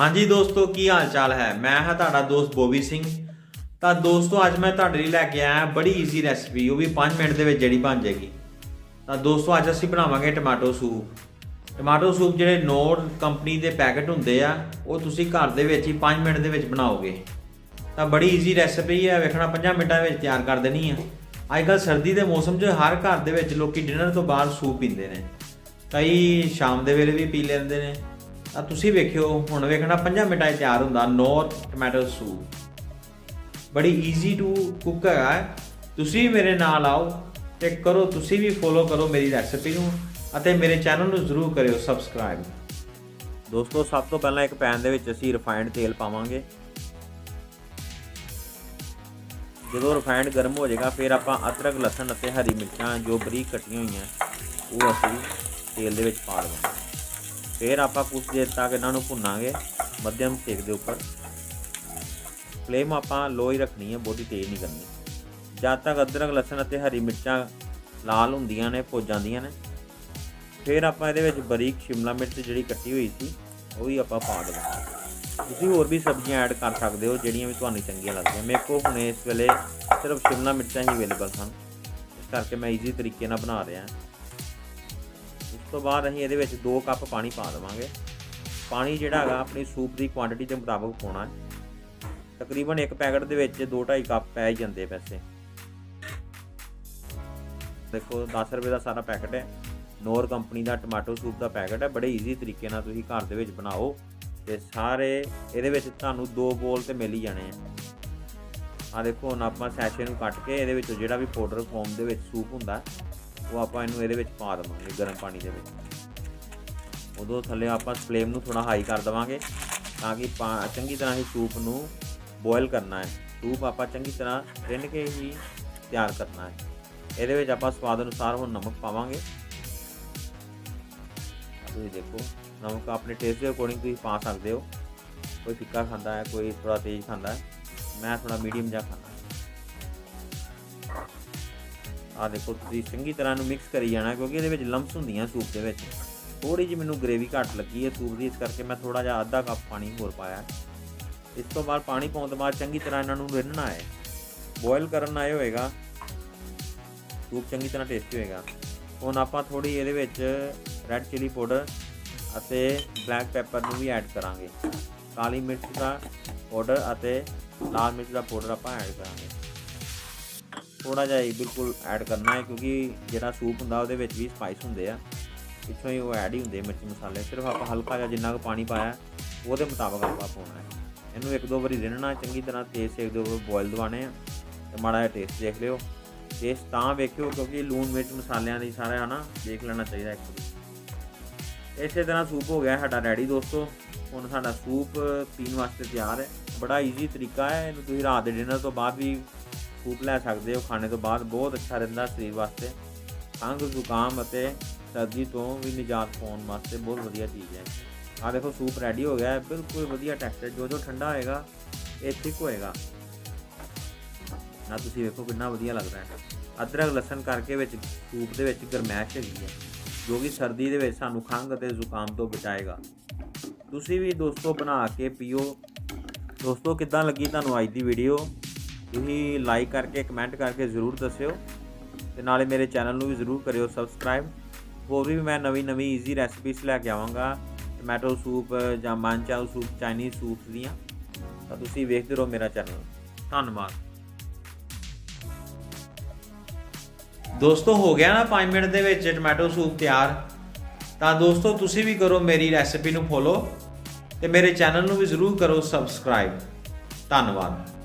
ਹਾਂਜੀ ਦੋਸਤੋ, ਕੀ ਹਾਲ ਚਾਲ ਹੈ? ਮੈਂ ਹਾਂ ਤੁਹਾਡਾ ਦੋਸਤ ਬੋਬੀ ਸਿੰਘ। ਤਾਂ ਦੋਸਤੋ, ਅੱਜ ਮੈਂ ਤੁਹਾਡੇ ਲਈ ਲੈ ਕੇ ਆਇਆ ਬੜੀ ਈਜ਼ੀ ਰੈਸਪੀ ਉਹ ਵੀ 5 ਮਿੰਟ ਦੇ ਵਿੱਚ ਜਿਹੜੀ ਬਣ ਜਾਏਗੀ। ਤਾਂ ਦੋਸਤੋ, ਅੱਜ ਅਸੀਂ ਬਣਾਵਾਂਗੇ ਟਮਾਟੋ ਸੂਪ। ਟਮਾਟੋ ਸੂਪ ਜਿਹੜੇ ਨੋਰ ਕੰਪਨੀ ਦੇ ਪੈਕੇਟ ਹੁੰਦੇ ਆ, ਉਹ ਤੁਸੀਂ ਘਰ ਦੇ ਵਿੱਚ ਹੀ 5 ਮਿੰਟ ਦੇ ਵਿੱਚ ਬਣਾਓਗੇ। ਤਾਂ ਬੜੀ ਈਜ਼ੀ ਰੈਸਪੀ ਹੈ, ਵੇਖਣਾ 5 ਮਿੰਟਾਂ ਵਿੱਚ ਤਿਆਰ ਕਰ ਦੇਣੀ ਆ। ਅੱਜ ਕੱਲ੍ਹ ਸਰਦੀ ਦੇ ਮੌਸਮ 'ਚ ਹਰ ਘਰ ਦੇ ਵਿੱਚ ਲੋਕੀ ਡਿਨਰ ਤੋਂ ਬਾਅਦ ਸੂਪ ਪੀਂਦੇ ਨੇ। ਕਈ ਸ਼ਾਮ ਦੇ ਵੇਲੇ ਵੀ ਪੀ ਲੈਂਦੇ ਨੇ। ਤਾਂ ਤੁਸੀਂ ਵੇਖਿਓ, ਹੁਣ ਵੇਖਣਾ 5 ਮਿੰਟਾਂ 'ਚ ਤਿਆਰ ਹੁੰਦਾ, ਨੋਰ ਟੋਮੈਟੋ ਸੂਪ। ਬੜੀ ਈਜ਼ੀ ਟੂ ਕੁੱਕ ਹੈਗਾ ਤੁਸੀਂ ਮੇਰੇ ਨਾਲ ਆਓ ਤੇ ਕਰੋ, ਤੁਸੀਂ ਵੀ ਫੋਲੋ ਕਰੋ ਮੇਰੀ ਰੈਸਪੀ ਨੂੰ ਅਤੇ ਮੇਰੇ ਚੈਨਲ ਨੂੰ ਜ਼ਰੂਰ ਕਰਿਓ ਸਬਸਕ੍ਰਾਈਬ ਦੋਸਤੋ, ਸਭ ਤੋਂ ਪਹਿਲਾਂ ਇੱਕ ਪੈਨ ਦੇ ਵਿੱਚ ਅਸੀਂ ਰਿਫਾਈਨਡ ਤੇਲ ਪਾਵਾਂਗੇ। ਜਦੋਂ ਰਿਫਾਈਨਡ ਗਰਮ ਹੋ ਜਾਏਗਾ, ਫਿਰ ਆਪਾਂ ਅਦਰਕ, ਲਸਣ ਅਤੇ ਹਰੀ ਮਿਰਚਾਂ ਜੋ ਬਰੀਕ ਕੱਟੀਆਂ ਹੋਈਆਂ, ਉਹ ਅਸੀਂ ਤੇਲ ਦੇ ਵਿੱਚ ਪਾ ਦੇਵਾਂਗੇ। ਫਿਰ ਆਪਾਂ ਕੁਝ ਦੇਰ ਤੱਕ ਇਹਨਾਂ ਨੂੰ ਭੁੰਨਾਂਗੇ ਮੱਧਮ ਸੇਕ ਦੇ ਉੱਪਰ। ਫਲੇਮ ਆਪਾਂ ਲੋ ਹੀ ਰੱਖਣੀ ਹੈ ਬਹੁਤੀ ਤੇਜ਼ ਨਹੀਂ ਕਰਨੀ। ਜਦ ਤੱਕ ਅਦਰਕ, ਲਸਣ ਅਤੇ ਹਰੀ ਮਿਰਚਾਂ ਲਾਲ ਹੁੰਦੀਆਂ ਨੇ ਭੁੱਜ ਜਾਂਦੀਆਂ ਨੇ, ਫਿਰ ਆਪਾਂ ਇਹਦੇ ਵਿੱਚ ਬਰੀਕ ਸ਼ਿਮਲਾ ਮਿਰਚ ਜਿਹੜੀ ਕੱਟੀ ਹੋਈ ਸੀ, ਉਹ ਵੀ ਆਪਾਂ ਪਾ ਦੇਵਾਂਗੇ। ਤੁਸੀਂ ਹੋਰ ਵੀ ਸਬਜ਼ੀਆਂ ਐਡ ਕਰ ਸਕਦੇ ਹੋ, ਜਿਹੜੀਆਂ ਵੀ ਤੁਹਾਨੂੰ ਚੰਗੀਆਂ ਲੱਗਦੀਆਂ। ਮੇਰੇ ਕੋਲ ਹੁਣੇ ਇਸ ਵੇਲੇ ਸਿਰਫ ਸ਼ਿਮਲਾ ਮਿਰਚਾਂ ਹੀ ਅਵੇਲੇਬਲ ਹਨ। ਇਸ ਕਰਕੇ ਮੈਂ ਈਜ਼ੀ ਤਰੀਕੇ ਨਾਲ ਬਣਾ ਰਿਹਾ। ਉਸ ਤੋਂ ਬਾਅਦ ਅਸੀਂ ਇਹਦੇ ਵਿੱਚ 2 ਕੱਪ ਪਾਣੀ ਪਾ ਦੇਵਾਂਗੇ। ਪਾਣੀ ਜਿਹੜਾ ਹੈਗਾ ਆਪਣੀ ਸੂਪ ਦੀ ਕੁਆਂਟੀਟੀ ਦੇ ਮੁਤਾਬਕ ਪਾਉਣਾ ਹੈ। ਤਕਰੀਬਨ ਇੱਕ ਪੈਕਟ ਦੇ ਵਿੱਚ 2.5 ਕੱਪ ਪੈ ਹੀ ਜਾਂਦੇ ਵੈਸੇ। ਦੇਖੋ 10 ਰੁਪਏ ਦਾ ਸਾਰਾ ਪੈਕਟ ਹੈ। ਨੋਰ ਕੰਪਨੀ ਦਾ ਟਮਾਟੋ ਸੂਪ ਦਾ ਪੈਕਟ ਹੈ। ਬੜੇ ਈਜ਼ੀ ਤਰੀਕੇ ਨਾਲ ਤੁਸੀਂ ਘਰ ਦੇ ਵਿੱਚ ਬਣਾਓ ਤੇ ਸਾਰੇ ਇਹਦੇ ਵਿੱਚ ਤੁਹਾਨੂੰ ਦੋ ਬੋਲ ਤੇ ਮਿਲ ਹੀ ਜਾਣੇ ਆ। ਆ ਦੇਖੋ, ਹੁਣ ਆਪਾਂ ਸੈਸ਼ੇ ਨੂੰ ਕੱਟ ਕੇ ਇਹਦੇ ਵਿੱਚ ਜਿਹੜਾ ਵੀ ਪਾਊਡਰ ਫਾਰਮ ਦੇ ਵਿੱਚ ਸੂਪ ਹੁੰਦਾ ਉਹ ਆਪਾਂ ਇਹਨੂੰ ਇਹਦੇ ਵਿੱਚ ਪਾ ਦੇਵਾਂਗੇ, ਗਰਮ ਪਾਣੀ ਦੇ ਵਿੱਚ। ਉਦੋਂ ਥੱਲੇ ਆਪਾਂ ਫਲੇਮ ਨੂੰ ਥੋੜਾ ਹਾਈ ਕਰ ਦੇਵਾਂਗੇ ਤਾਂ ਕਿ ਪਾ- ਚੰਗੀ ਤਰ੍ਹਾਂ ਹੀ ਸੂਪ ਨੂੰ ਬੋਇਲ ਕਰਨਾ ਹੈ। ਸੂਪ ਆਪਾਂ ਚੰਗੀ ਤਰ੍ਹਾਂ ਰਿੰਨ ਕੇ ਹੀ ਤਿਆਰ ਕਰਨਾ ਹੈ। ਇਹਦੇ ਵਿੱਚ ਆਪਾਂ ਸਵਾਦ ਅਨੁਸਾਰ ਹੁਣ ਨਮਕ ਪਾਵਾਂਗੇ। ਤੁਸੀਂ ਦੇਖੋ, ਨਮਕ ਆਪਣੇ ਟੇਸਟ ਦੇ ਅਕੋਰਡਿੰਗ ਤੁਸੀਂ ਪਾ ਸਕਦੇ ਹੋ। ਕੋਈ ਫਿੱਕਾ ਖਾਂਦਾ ਹੈ, ਕੋਈ ਥੋੜਾ ਤੇਜ਼ ਖਾਂਦਾ ਹੈ। ਮੈਂ ਥੋੜਾ ਮੀਡੀਅਮ ਜਿਹਾ ਖਾਂਦਾ। ਆ ਦੇਖੋ ਤੁਸੀਂ ਚੰਗੀ ਤਰ੍ਹਾਂ ਨੂੰ ਮਿਕਸ ਕਰੀ ਜਾਣਾ ਕਿਉਂਕਿ ਇਹਦੇ ਵਿੱਚ ਲੰਪਸ ਹੁੰਦੀਆਂ ਸੂਪ ਦੇ ਵਿੱਚ। ਥੋੜੀ ਜਿਹੀ ਮੈਨੂੰ ਗ੍ਰੇਵੀ ਘੱਟ ਲੱਗੀ ਹੈ ਸੂਪ ਦੀ, ਇਸ ਕਰਕੇ ਮੈਂ ਥੋੜਾ ਜਿਹਾ ਅੱਧਾ ਕੱਪ ਪਾਣੀ ਹੋਰ ਪਾਇਆ। ਇਸ ਤੋਂ ਬਾਅਦ ਪਾਣੀ ਪਾਉਣ ਤੋਂ ਬਾਅਦ ਚੰਗੀ ਤਰ੍ਹਾਂ ਇਹਨਾਂ ਨੂੰ ਰਿੰਨਣਾ ਹੈ। ਬੋਇਲ ਕਰਨ ਆਏ ਹੋਏਗਾ। ਸੂਪ ਚੰਗੀ ਤਰ੍ਹਾਂ ਟੇਸਟੀ ਹੋਏਗਾ। ਹੁਣ ਆਪਾਂ ਥੋੜੀ ਇਹਦੇ ਵਿੱਚ ਰੈੱਡ ਚਿਲੀ ਪਾਊਡਰ ਅਤੇ ਬਲੈਕ ਪੈਪਰ ਨੂੰ ਵੀ ਐਡ ਕਰਾਂਗੇ। ਕਾਲੀ ਮਿਰਚ ਦਾ ਪਾਊਡਰ ਅਤੇ ਲਾਲ ਮਿਰਚ ਦਾ ਪਾਊਡਰ ਆਪਾਂ ਐਡ ਕਰਾਂਗੇ। ਥੋੜਾ ਜਿਹਾ ਹੀ ਬਿਲਕੁਲ ਐਡ ਕਰਨਾ ਹੈ, ਕਿਉਂਕਿ ਜਿਹੜਾ ਸੂਪ ਹੁੰਦਾ ਉਹਦੇ ਵਿੱਚ ਵੀ ਸਪਾਈਸ ਹੁੰਦੇ ਆ। ਪਿੱਛੋਂ ਹੀ ਉਹ ਐਡ ਹੀ ਹੁੰਦੇ ਮਿਰਚ ਮਸਾਲੇ। ਸਿਰਫ ਆਪਾਂ ਹਲਕਾ ਜਿਹਾ ਜਿੰਨਾ ਕੁ ਪਾਣੀ ਪਾਇਆ, ਉਹਦੇ ਮੁਤਾਬਕ ਆਪਾਂ ਪਾਉਣਾ ਹੈ। ਇਹਨੂੰ ਇੱਕ ਦੋ ਵਾਰੀ ਰਿੰਨਣਾ, ਚੰਗੀ ਤਰ੍ਹਾਂ ਤੇਜ਼ ਸੇਕ ਦੇ ਉੱਪਰ ਬੋਇਲ ਦਵਾਣੇ ਆ ਤੇ ਮਾੜਾ ਜਿਹਾ ਟੇਸਟ ਦੇਖ ਲਿਓ। ਟੇਸਟ ਤਾਂ ਵੇਖਿਓ, ਕਿਉਂਕਿ ਲੂਣ, ਮਿਰਚ ਮਸਾਲਿਆਂ ਦੀ ਸਾਰਾ ਹਨਾ, ਦੇਖ ਲੈਣਾ ਚਾਹੀਦਾ ਇੱਕ ਵਾਰੀ। ਇਸੇ ਤਰ੍ਹਾਂ ਸੂਪ ਹੋ ਗਿਆ ਸਾਡਾ ਰੈਡੀ ਦੋਸਤੋ। ਹੁਣ ਸਾਡਾ ਸੂਪ ਪੀਣ ਵਾਸਤੇ ਤਿਆਰ ਹੈ। ਬੜਾ ਈਜ਼ੀ ਤਰੀਕਾ ਹੈ, ਇਹਨੂੰ ਤੁਸੀਂ ਰਾਤ ਦੇ ਡਿਨਰ ਤੋਂ ਬਾਅਦ ਵੀ ਸੂਪ ਲੈ ਸਕਦੇ ਹੋ। ਖਾਣੇ ਤੋਂ ਬਾਅਦ ਬਹੁਤ ਅੱਛਾ ਰਹਿੰਦਾ ਸਰੀਰ ਵਾਸਤੇ। ਖੰਘ ਜ਼ੁਕਾਮ ਅਤੇ ਸਰਦੀ ਤੋਂ ਵੀ ਨਿਜਾਤ ਪਾਉਣ ਵਾਸਤੇ ਬਹੁਤ ਵਧੀਆ ਚੀਜ਼ ਹੈ। ਆ ਦੇਖੋ, ਸੂਪ ਰੈਡੀ ਹੋ ਗਿਆ ਹੈ। ਬਿਲਕੁਲ ਵਧੀਆ ਟੈਕਸਚਰ ਜੋ ਜੋ ਠੰਡਾ ਹੋਏਗਾ, ਇਹ ਥਿਕ ਹੋਏਗਾ। ਨਾ ਤੁਸੀਂ ਵੇਖੋ ਕਿੰਨਾ ਵਧੀਆ ਲੱਗਦਾ ਹੈ। ਅਦਰਕ, ਲਸਣ ਕਰਕੇ ਵਿੱਚ ਸੂਪ ਦੇ ਵਿੱਚ ਗਰਮੈਸ਼ ਹੈਗੀ ਹੈ, ਜੋ ਕਿ ਸਰਦੀ ਦੇ ਵਿੱਚ ਸਾਨੂੰ ਖੰਘ ਅਤੇ ਜ਼ੁਕਾਮ ਤੋਂ ਬਚਾਏਗਾ। ਤੁਸੀਂ ਵੀ ਦੋਸਤੋ ਬਣਾ ਕੇ ਪੀਓ। ਦੋਸਤੋ, ਕਿੱਦਾਂ ਲੱਗੀ ਤੁਹਾਨੂੰ ਅੱਜ ਦੀ ਵੀਡੀਓ ਤੁਸੀਂ ਲਾਈਕ ਕਰਕੇ ਕਮੈਂਟ ਕਰਕੇ ਜ਼ਰੂਰ ਦੱਸਿਓ ਤੇ ਨਾਲੇ ਮੇਰੇ ਚੈਨਲ ਨੂੰ ਵੀ ਜ਼ਰੂਰ ਕਰਿਓ ਸਬਸਕ੍ਰਾਈਬ ਹੋਰ ਵੀ ਮੈਂ ਨਵੀਂ ਨਵੀਂ ਈਜ਼ੀ ਰੈਸਪੀਸ ਲੈ ਕੇ ਆਵਾਂਗਾ ਟੋਮੈਟੋ ਸੂਪ ਜਾਂ ਮਾਂਚਾਓ ਸੂਪ ਚਾਈਨੀਜ਼ ਸੂਪ ਦੀਆਂ। ਤਾਂ ਤੁਸੀਂ ਵੇਖਦੇ ਰਹੋ ਮੇਰਾ ਚੈਨਲ ਧੰਨਵਾਦ। ਦੋਸਤੋ, ਹੋ ਗਿਆ ਨਾ 5 ਮਿੰਟ ਦੇ ਵਿੱਚ ਟੋਮੈਟੋ ਸੂਪ ਤਿਆਰ। ਤਾਂ ਦੋਸਤੋ, ਤੁਸੀਂ ਵੀ ਕਰੋ ਮੇਰੀ ਰੈਸਿਪੀ ਨੂੰ ਫੋਲੋ ਤੇ ਮੇਰੇ ਚੈਨਲ ਨੂੰ ਵੀ ਜ਼ਰੂਰ ਕਰੋ ਸਬਸਕ੍ਰਾਈਬ ਧੰਨਵਾਦ।